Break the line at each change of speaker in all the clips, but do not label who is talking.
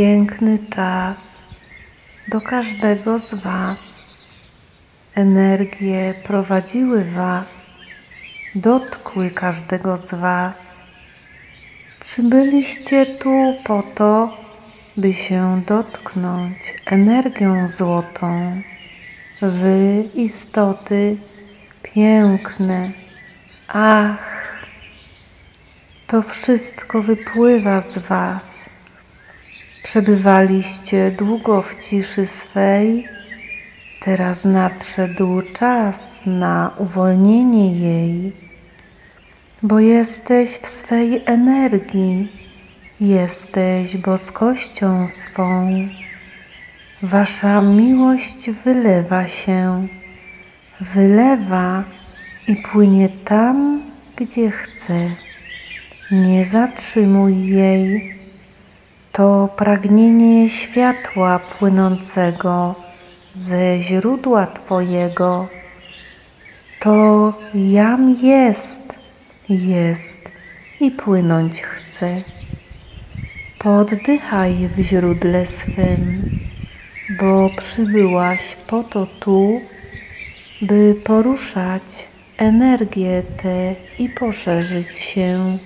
Piękny czas do każdego z Was. Energie prowadziły Was, dotkły każdego z Was. Przybyliście tu po to, by się dotknąć energią złotą. Wy, istoty piękne. Ach, to wszystko wypływa z Was. Przebywaliście długo w ciszy swej, teraz nadszedł czas na uwolnienie jej, bo jesteś w swej energii, jesteś boskością swą. Wasza miłość wylewa się, wylewa i płynie tam, gdzie chce. Nie zatrzymuj jej. To pragnienie światła płynącego ze źródła Twojego. To jam jest, jest i płynąć chce. Poddychaj w źródle swym, bo przybyłaś po to tu, by poruszać energię tę i poszerzyć się.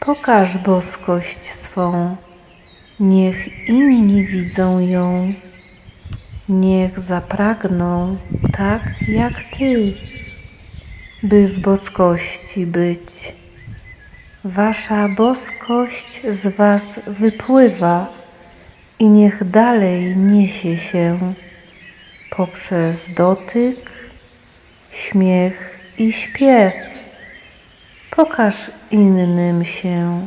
Pokaż boskość swą, niech inni widzą ją, niech zapragną tak jak Ty, by w boskości być. Wasza boskość z Was wypływa i niech dalej niesie się poprzez dotyk, śmiech i śpiew. Pokaż innym się,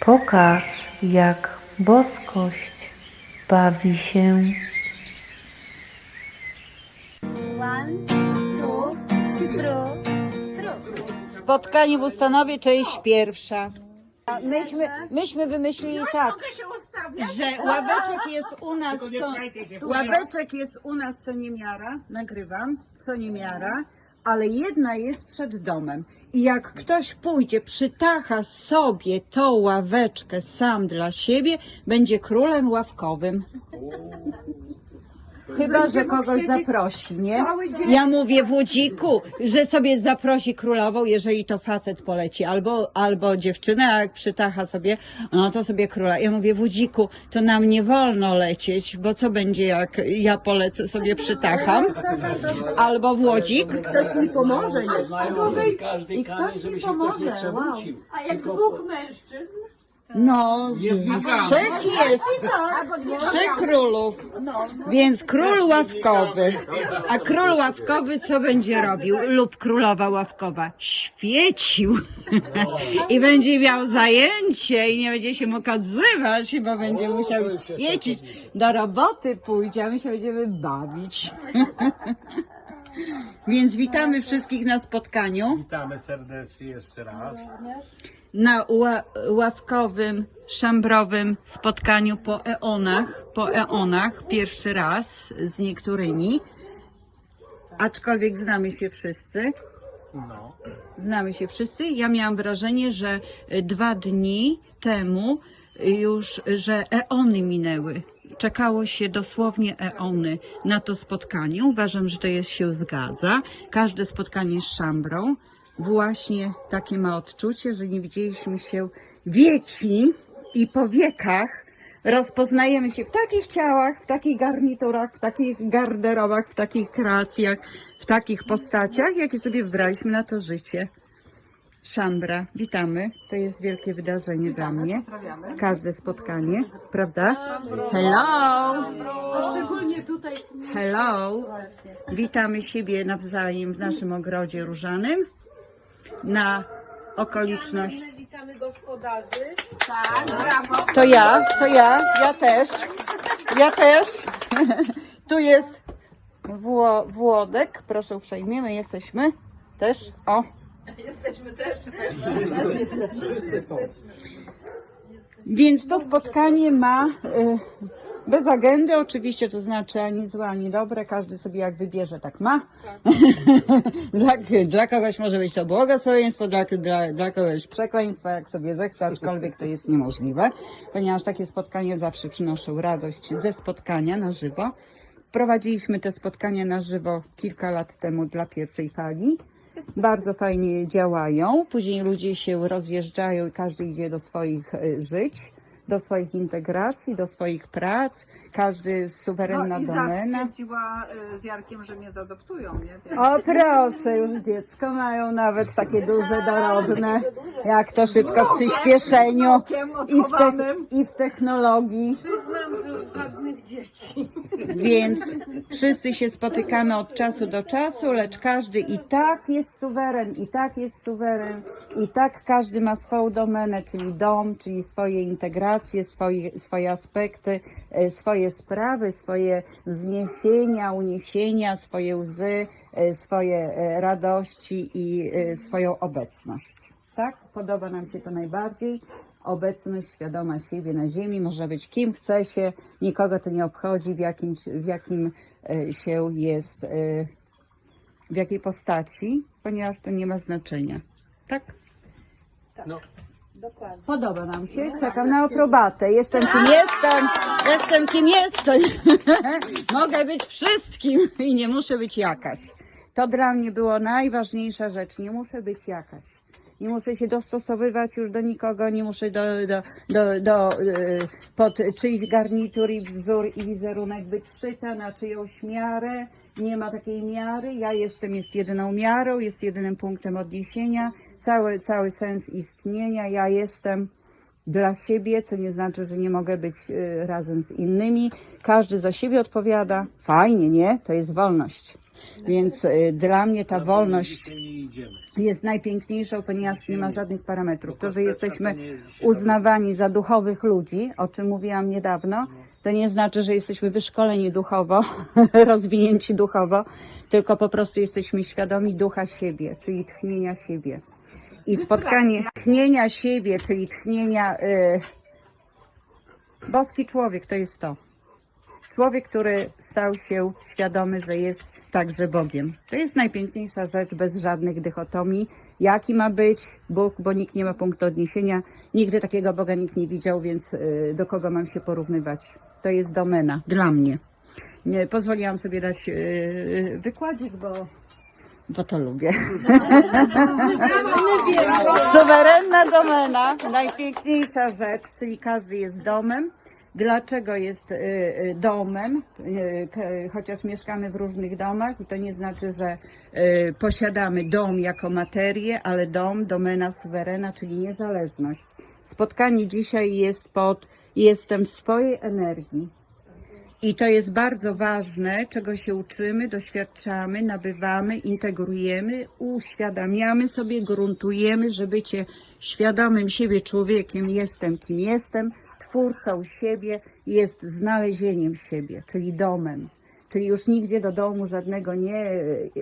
pokaż jak boskość bawi się.
Spotkanie w Ustanowie, część pierwsza. Myśmy, myśmy wymyślili tak, że ławeczek jest u nas co, ławeczek jest u nas co niemiara, nagrywam, co niemiara, ale jedna jest przed domem. I jak ktoś pójdzie, przytacha sobie tą ławeczkę sam dla siebie, będzie królem ławkowym. Chyba, że kogoś zaprosi, nie? Ja mówię w Łodziku, że sobie zaprosi królową, jeżeli to facet poleci, albo, albo dziewczyna, a jak przytacha sobie, no to sobie króla. Ja mówię w Łodziku, to nam nie wolno lecieć, bo co będzie, jak ja polecę sobie przytacham? Albo w Łodzik.
Ktoś mi pomoże jeszcze.
Mają każdy kamień, żeby się ktoś nie przewrócił.
A jak dwóch mężczyzn?
No, trzech jest, trzech królów. Więc król ławkowy. A król ławkowy co będzie robił? Lub królowa ławkowa? Świecił. I będzie miał zajęcie i nie będzie się mógł odzywać, bo będzie musiał świecić. Do roboty pójdzie, a my się będziemy bawić. Więc witamy wszystkich na spotkaniu.
Witamy serdecznie jeszcze raz.
Na ła, ławkowym, szambrowym spotkaniu po eonach, po eonach, pierwszy raz z niektórymi, aczkolwiek znamy się wszyscy.
No.
Znamy się wszyscy. Ja miałam wrażenie, że dwa dni temu już, że eony minęły. Czekało się dosłownie eony na to spotkanie. Uważam, że to jest, się zgadza. Każde spotkanie z szambrą właśnie takie ma odczucie, że nie widzieliśmy się wieki i po wiekach rozpoznajemy się w takich ciałach, w takich garniturach, w takich garderobach, w takich kreacjach, w takich postaciach, jakie sobie wybraliśmy na to życie. Szambra, witamy. To jest wielkie wydarzenie dla mnie. Każde spotkanie, prawda? Hello!
Szczególnie tutaj.
Hello! Witamy siebie nawzajem w naszym ogrodzie różanym na okoliczność.
Witamy gospodarzy. Tak, brawo.
To ja, to ja, ja też. Ja też. Tu jest Wło, Włodek, proszę uprzejmie, my jesteśmy też. O.
Jesteśmy też.
Wszyscy są.
Więc to spotkanie ma y, Bez agendy oczywiście, to znaczy ani złe, ani dobre, każdy sobie jak wybierze, tak ma. dla, dla kogoś może być to błogosławieństwo, dla, dla, dla kogoś przekleństwo, jak sobie zechce, aczkolwiek to jest niemożliwe, ponieważ takie spotkania zawsze przynoszą radość ze spotkania na żywo. Prowadziliśmy te spotkania na żywo kilka lat temu dla pierwszej fali. Bardzo fajnie działają. Później ludzie się rozjeżdżają i każdy idzie do swoich e, żyć, do swoich integracji, do swoich prac. Każdy suwerenna
No i
domena.
stwierdziła y, z Jarkiem, że mnie zadoptują, nie? Więc
O proszę, już dziecko mają nawet takie duże, dorobne. Jak to szybko w przyspieszeniu i w, te, i w technologii.
Przyznam, że żadnych dzieci.
Więc wszyscy się spotykamy od czasu do czasu, lecz każdy i tak jest suweren, i tak jest suweren, i tak każdy ma swoją domenę, czyli dom, czyli swoje integracje, swoje, swoje aspekty, e, swoje sprawy, swoje wzniesienia, uniesienia, swoje łzy, e, swoje e, radości i swoją obecność. Tak? Podoba nam się to najbardziej obecność świadoma siebie na ziemi, może być kim chce się, nikogo to nie obchodzi, w jakim, w jakim się jest, w jakiej postaci, ponieważ to nie ma znaczenia. Tak?
No.
Podoba nam się, czekam na aprobatę. Jestem kim jestem, jestem kim jestem. Mogę być wszystkim i nie muszę być jakaś. To dla mnie było najważniejsza rzecz. Nie muszę być jakaś. Nie muszę się dostosowywać już do nikogo, nie muszę do, do, do, do, y, pod czyjś garnitur i wzór i wizerunek być szyta na czyjąś miarę. Nie ma takiej miary. Ja jestem, jest jedyną miarą, jest jedynym punktem odniesienia. Cały, cały sens istnienia. Ja jestem dla siebie, co nie znaczy, że nie mogę być y, razem z innymi. Każdy za siebie odpowiada. Fajnie, nie? To jest wolność. Więc y, dla mnie ta wolność jest najpiękniejszą, ponieważ nie ma żadnych parametrów. To, że jesteśmy uznawani za duchowych ludzi, o czym mówiłam niedawno, to nie znaczy, że jesteśmy wyszkoleni duchowo, rozwinięci duchowo, tylko po prostu jesteśmy świadomi ducha siebie, czyli tchnienia siebie. I spotkanie tchnienia siebie, czyli tchnienia. Y, boski człowiek to jest to. Człowiek, który stał się świadomy, że jest także Bogiem. To jest najpiękniejsza rzecz bez żadnych dychotomii. Jaki ma być Bóg, bo nikt nie ma punktu odniesienia. Nigdy takiego Boga nikt nie widział, więc y, do kogo mam się porównywać? To jest domena dla mnie. Nie, pozwoliłam sobie dać y, wykładzik, bo, bo to lubię. Suwerenna domena, najpiękniejsza rzecz, czyli każdy jest domem. Dlaczego jest y, y, domem? Y, k- chociaż mieszkamy w różnych domach i to nie znaczy, że y, posiadamy dom jako materię, ale dom, domena suwerena, czyli niezależność. Spotkanie dzisiaj jest pod jestem w swojej energii. I to jest bardzo ważne, czego się uczymy, doświadczamy, nabywamy, integrujemy, uświadamiamy sobie, gruntujemy, że bycie świadomym siebie człowiekiem jestem kim jestem, twórcą siebie jest znalezieniem siebie, czyli domem. Czyli już nigdzie do domu żadnego nie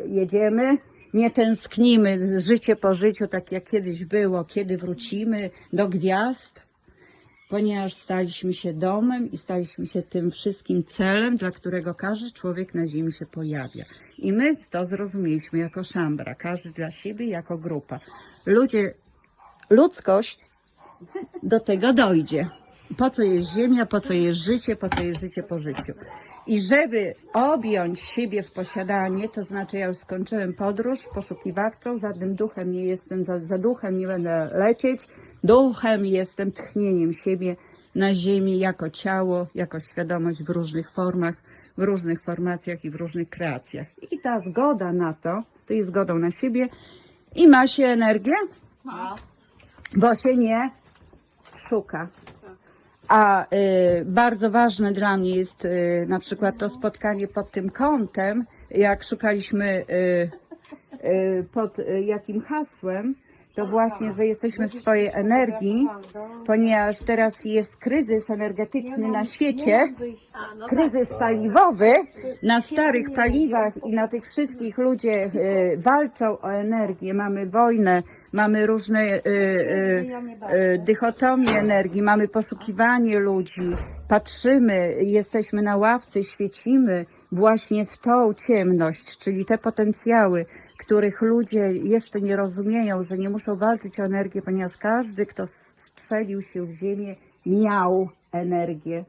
jedziemy, nie tęsknimy życie po życiu, tak jak kiedyś było, kiedy wrócimy do gwiazd, ponieważ staliśmy się domem i staliśmy się tym wszystkim celem, dla którego każdy człowiek na ziemi się pojawia. I my to zrozumieliśmy jako szambra, każdy dla siebie, jako grupa. Ludzie, ludzkość do tego dojdzie. Po co jest ziemia, po co jest życie, po co jest życie po życiu. I żeby objąć siebie w posiadanie, to znaczy ja już skończyłem podróż poszukiwawczą, żadnym duchem nie jestem, za, za duchem nie będę lecieć, duchem jestem tchnieniem siebie na ziemi jako ciało, jako świadomość w różnych formach, w różnych formacjach i w różnych kreacjach. I ta zgoda na to, to jest zgodą na siebie i ma się energię, bo się nie szuka. A y, bardzo ważne dla mnie jest y, na przykład to spotkanie pod tym kątem, jak szukaliśmy y, y, pod y, jakim hasłem, to właśnie, że jesteśmy w swojej energii, ponieważ teraz jest kryzys energetyczny na świecie, kryzys paliwowy, na starych paliwach i na tych wszystkich ludzie e, walczą o energię. Mamy wojnę, mamy różne e, e, dychotomie energii, mamy poszukiwanie ludzi, patrzymy, jesteśmy na ławce, świecimy właśnie w tą ciemność, czyli te potencjały, których ludzie jeszcze nie rozumieją, że nie muszą walczyć o energię, ponieważ każdy, kto strzelił się w ziemię, miał energię.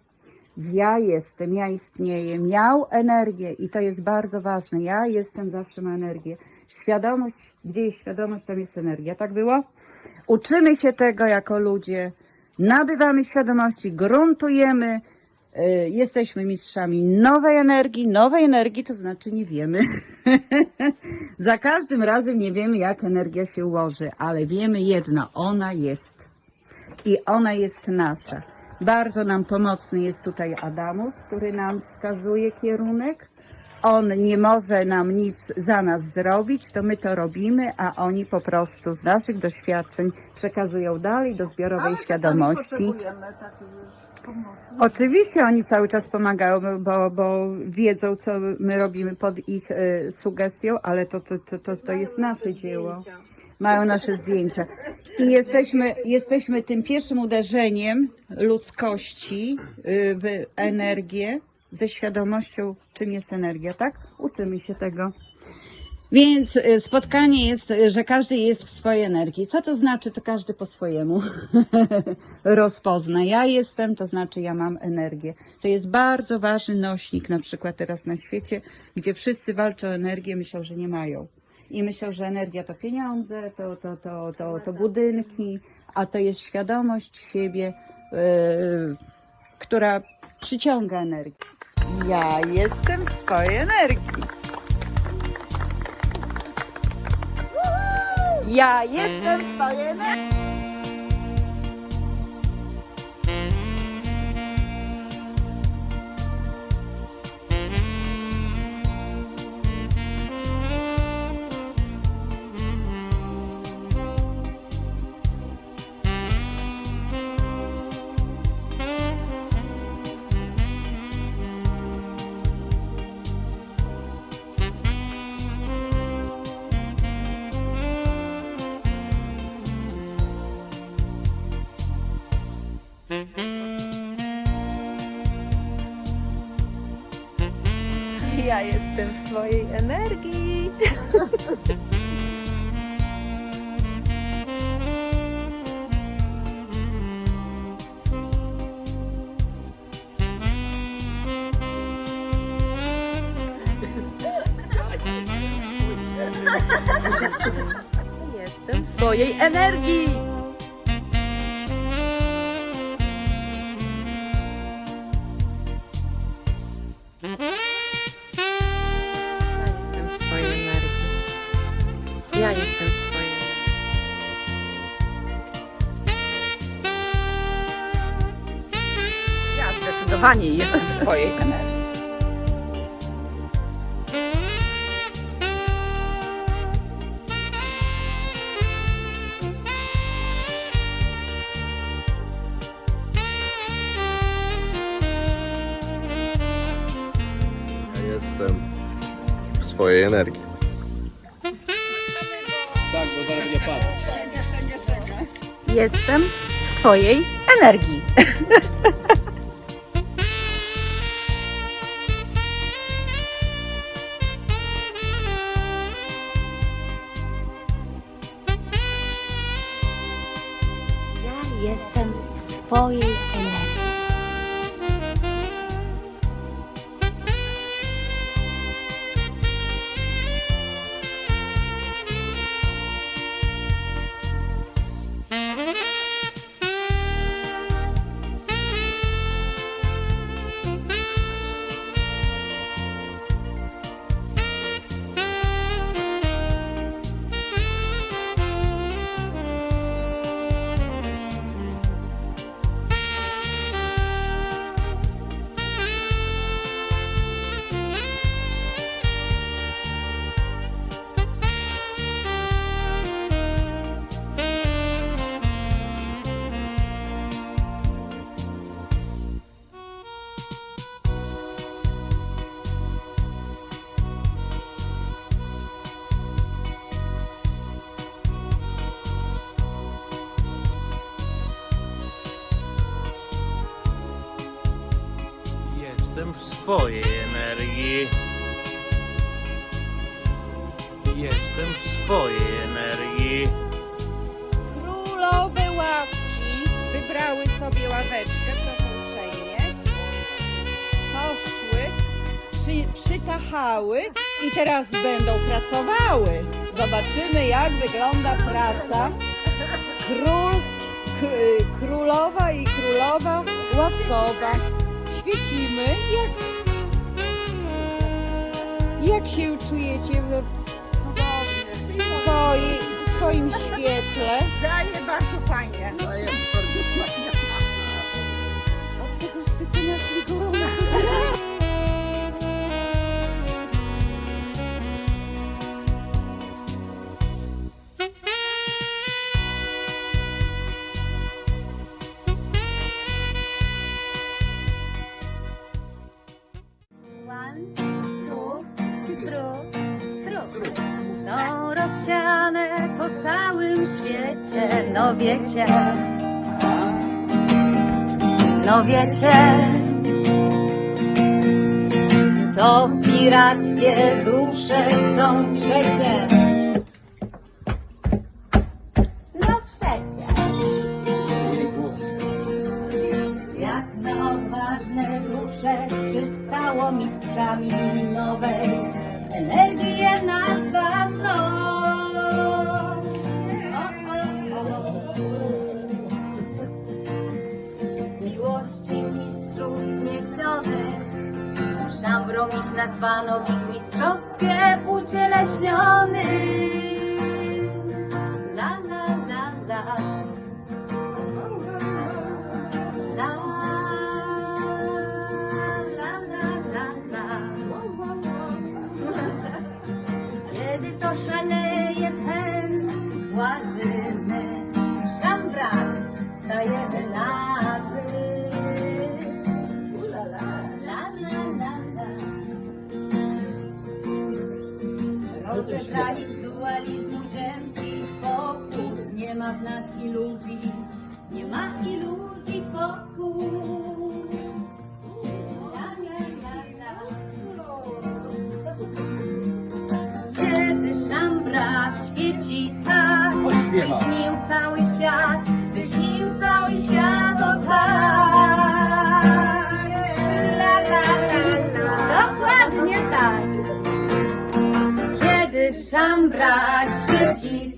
Ja jestem, ja istnieję, miał energię i to jest bardzo ważne. Ja jestem, zawsze ma energię. Świadomość, gdzie jest świadomość, tam jest energia. Tak było? Uczymy się tego jako ludzie, nabywamy świadomości, gruntujemy, jesteśmy mistrzami nowej energii. Nowej energii to znaczy nie wiemy. Za każdym razem nie wiemy, jak energia się ułoży, ale wiemy jedno, ona jest i ona jest nasza. Bardzo nam pomocny jest tutaj Adamus, który nam wskazuje kierunek. On nie może nam nic za nas zrobić, to my to robimy, a oni po prostu z naszych doświadczeń przekazują dalej do zbiorowej
Ale
świadomości.
potrzebujemy pomocy.
Oczywiście oni cały czas pomagają, bo, bo wiedzą, co my robimy pod ich y, sugestią, ale to, to, to, to, to jest nasze dzieło. Mają nasze zdjęcia. I jesteśmy, jesteśmy tym pierwszym uderzeniem ludzkości y, w energię, ze świadomością, czym jest energia, tak? Uczymy się tego. Więc y, spotkanie jest, y, że każdy jest w swojej energii. Co to znaczy? To każdy po swojemu rozpozna. Ja jestem, to znaczy ja mam energię. To jest bardzo ważny nośnik, na przykład teraz na świecie, gdzie wszyscy walczą o energię, myślą, że nie mają. I myślą, że energia to pieniądze, to, to, to, to, to budynki, a to jest świadomość siebie, yy, która przyciąga energię. Ja jestem w swojej energii. Ja jestem w
Jestem w swojej energii. Jestem w swojej energii. Ja jestem w swojej energii.
Tak, bo zaraz.
Jestem w swojej energii.
swojej energii.
Jestem w swojej energii.
Królowe ławki wybrały sobie ławeczkę, proszę uprzejmie. Poszły, przy, przytachały i teraz będą pracowały. Zobaczymy, jak wygląda praca. Król, królowa i królowa ławkowa. Świecimy. Jak, jak się czujecie w, w, w swoim świetle?
Daje bardzo fajnie.
Od tego świecenia z gorąco.
One, Są rozsiane po całym świecie, no wiecie. No wiecie. To pirackie dusze są przecie. W ich mistrzostwie ucieleśniony. La la la la. La,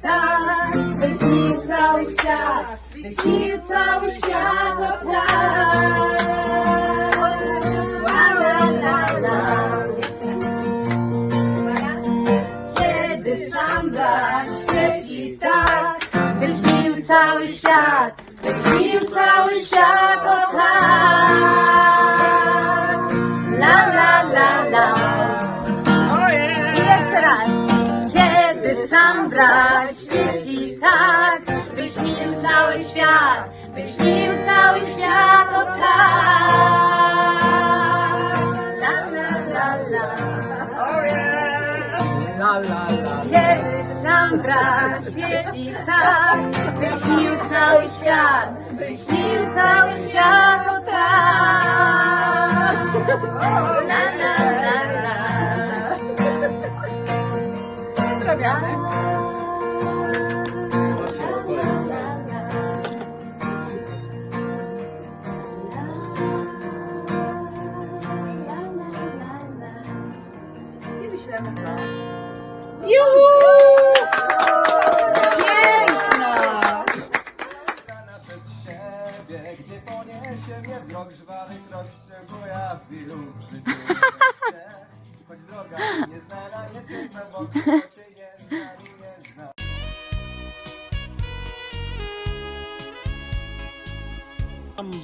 Tak, wyśnił cały świat, wyśnił cały świat, o tak. La, la, la. Kiedy wyśnił cały świat, wyśnił cały świat, o tak. La, la, la, la. Szambra świeci tak, wyśnił cały świat, wyśnił cały świat, o tak. La, la, la, la. Kiedy szambra świeci tak, wyśnił cały świat, wyśnił cały świat, o tak. La, la, la, la.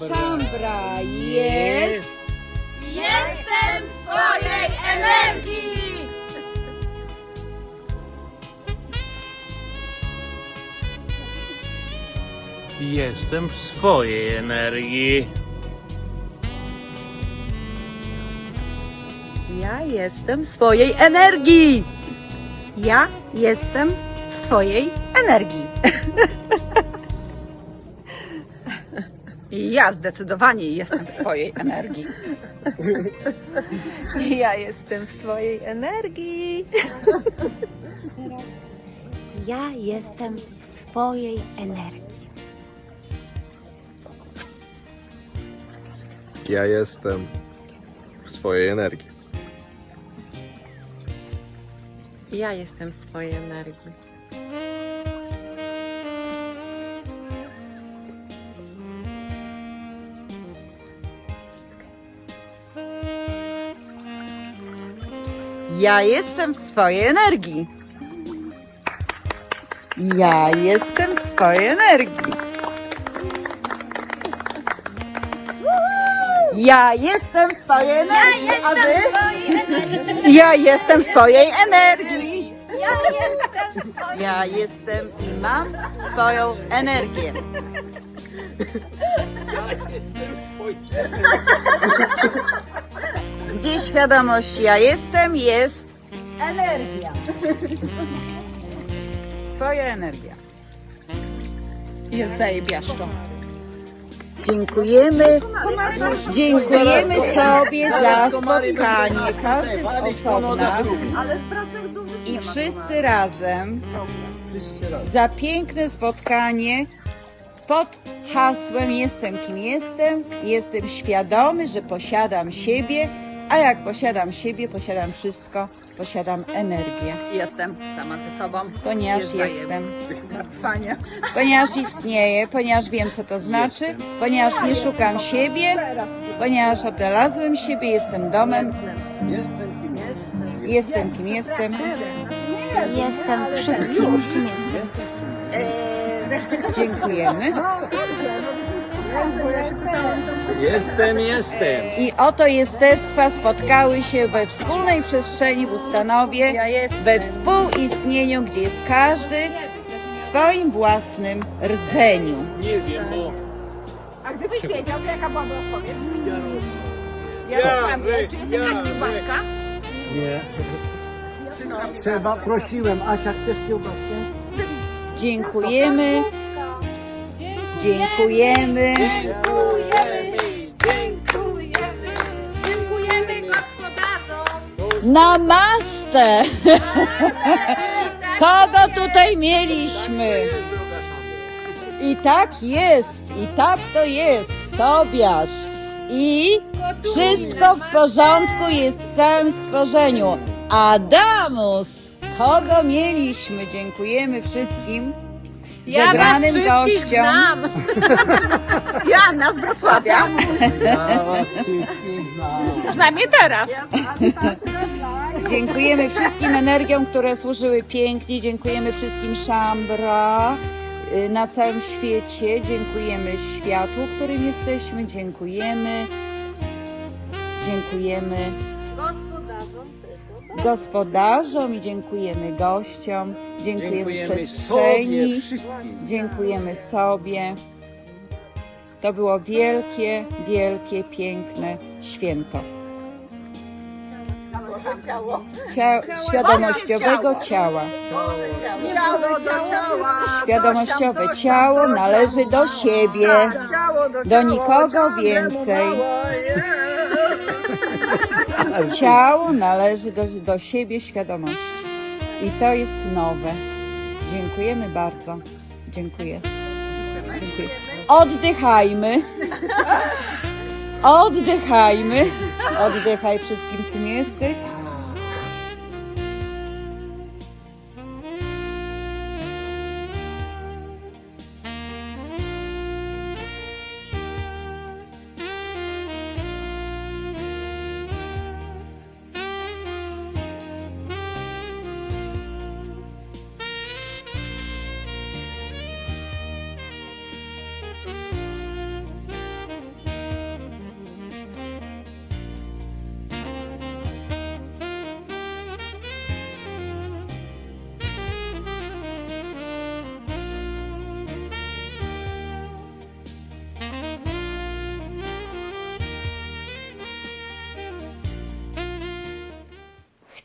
Szambra
jest.
Jestem w swojej energii!
Jestem w swojej energii.
ja jestem w swojej energii. Ja jestem w swojej energii.
I ja zdecydowanie jestem w swojej energii.
Ja jestem w swojej energii.
Ja jestem w swojej energii.
Ja jestem w swojej energii.
Ja jestem w swojej energii.
Ja jestem w swojej energii. Ja jestem w swojej energii. Ja jestem w swojej energii, a wy? Ja jestem w swojej energii.
Ja jestem w
Ja jestem i mam swoją energię. Gdzie świadomość ja jestem, jest energia. Swoja energia. Jest zajebiaszczo. Dziękujemy. Dziękujemy sobie za spotkanie. Każdy z osobna. I wszyscy razem za piękne spotkanie pod hasłem Jestem kim jestem, jestem świadomy, że posiadam siebie, a jak posiadam siebie, posiadam wszystko, posiadam energię.
Jestem sama ze sobą.
Ponieważ
Jest
jestem,
fajnie.
ponieważ istnieję, ponieważ wiem co to znaczy, ponieważ nie szukam siebie, ponieważ odnalazłem siebie, jestem domem, jestem kim jestem.
Jestem wszystkim, czym jestem.
Dziękujemy.
Jestem, jestem.
I oto jestestwa spotkały się we wspólnej przestrzeni w Ustanowie, we współistnieniu, gdzie jest każdy w swoim własnym rdzeniu.
Nie wiem, bo...
A gdybyś wiedział, to jaka byłaby odpowiedź?
Ja, ja, wy, ja, wy.
Trzeba, prosiłem. Asia, chcesz kiełbaskę?
Dziękujemy. Dziękujemy.
Dziękujemy.
Namaste! Kogo tutaj mieliśmy? I tak jest, i tak to jest, Tobiasz. I wszystko w porządku jest w całym stworzeniu. Adamus! Kogo mieliśmy? Dziękujemy wszystkim zagranym gościom.
Joanna z Wrocławia.
Ja was znam.
Teraz.
Dziękujemy wszystkim energiom, które służyły pięknie. Dziękujemy wszystkim Szambra y, na całym świecie. Dziękujemy światłu, którym jesteśmy. Dziękujemy. Dziękujemy
Gospodarzom.
gospodarzom i dziękujemy gościom. Dziękujemy, przestrzeni.
wszystkim.
Dziękujemy sobie. To było wielkie, wielkie, piękne święto. Cia- świadomościowego ciała.
Ciało do ciała.
Świadomościowe ciało należy do siebie,
Ciało do,
nikogo więcej. Ciało należy do, do siebie świadomości. I to jest nowe. Dziękujemy bardzo. Dziękuję. Dziękuję. Oddychajmy. Oddychajmy. Oddychaj wszystkim, czym jesteś.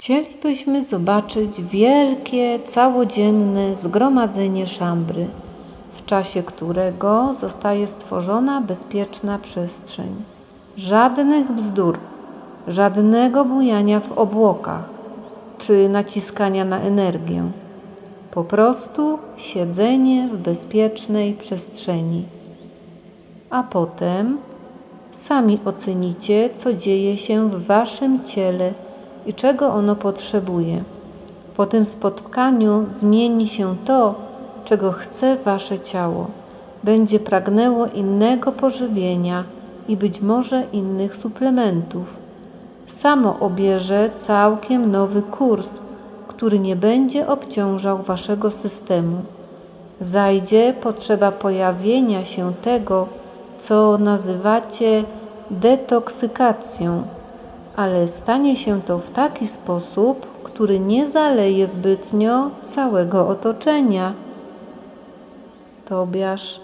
Chcielibyśmy zobaczyć wielkie, całodzienne zgromadzenie szambry. W czasie którego zostaje stworzona bezpieczna przestrzeń. Żadnych bzdur, żadnego bujania w obłokach czy naciskania na energię. Po prostu siedzenie w bezpiecznej przestrzeni. A potem sami ocenicie, co dzieje się w waszym ciele i czego ono potrzebuje. Po tym spotkaniu zmieni się to, czego chce wasze ciało. Będzie pragnęło innego pożywienia i być może innych suplementów. Samo obierze całkiem nowy kurs, który nie będzie obciążał waszego systemu. Zajdzie potrzeba pojawienia się tego, co nazywacie detoksykacją, ale stanie się to w taki sposób, który nie zaleje zbytnio całego otoczenia. Tobiasz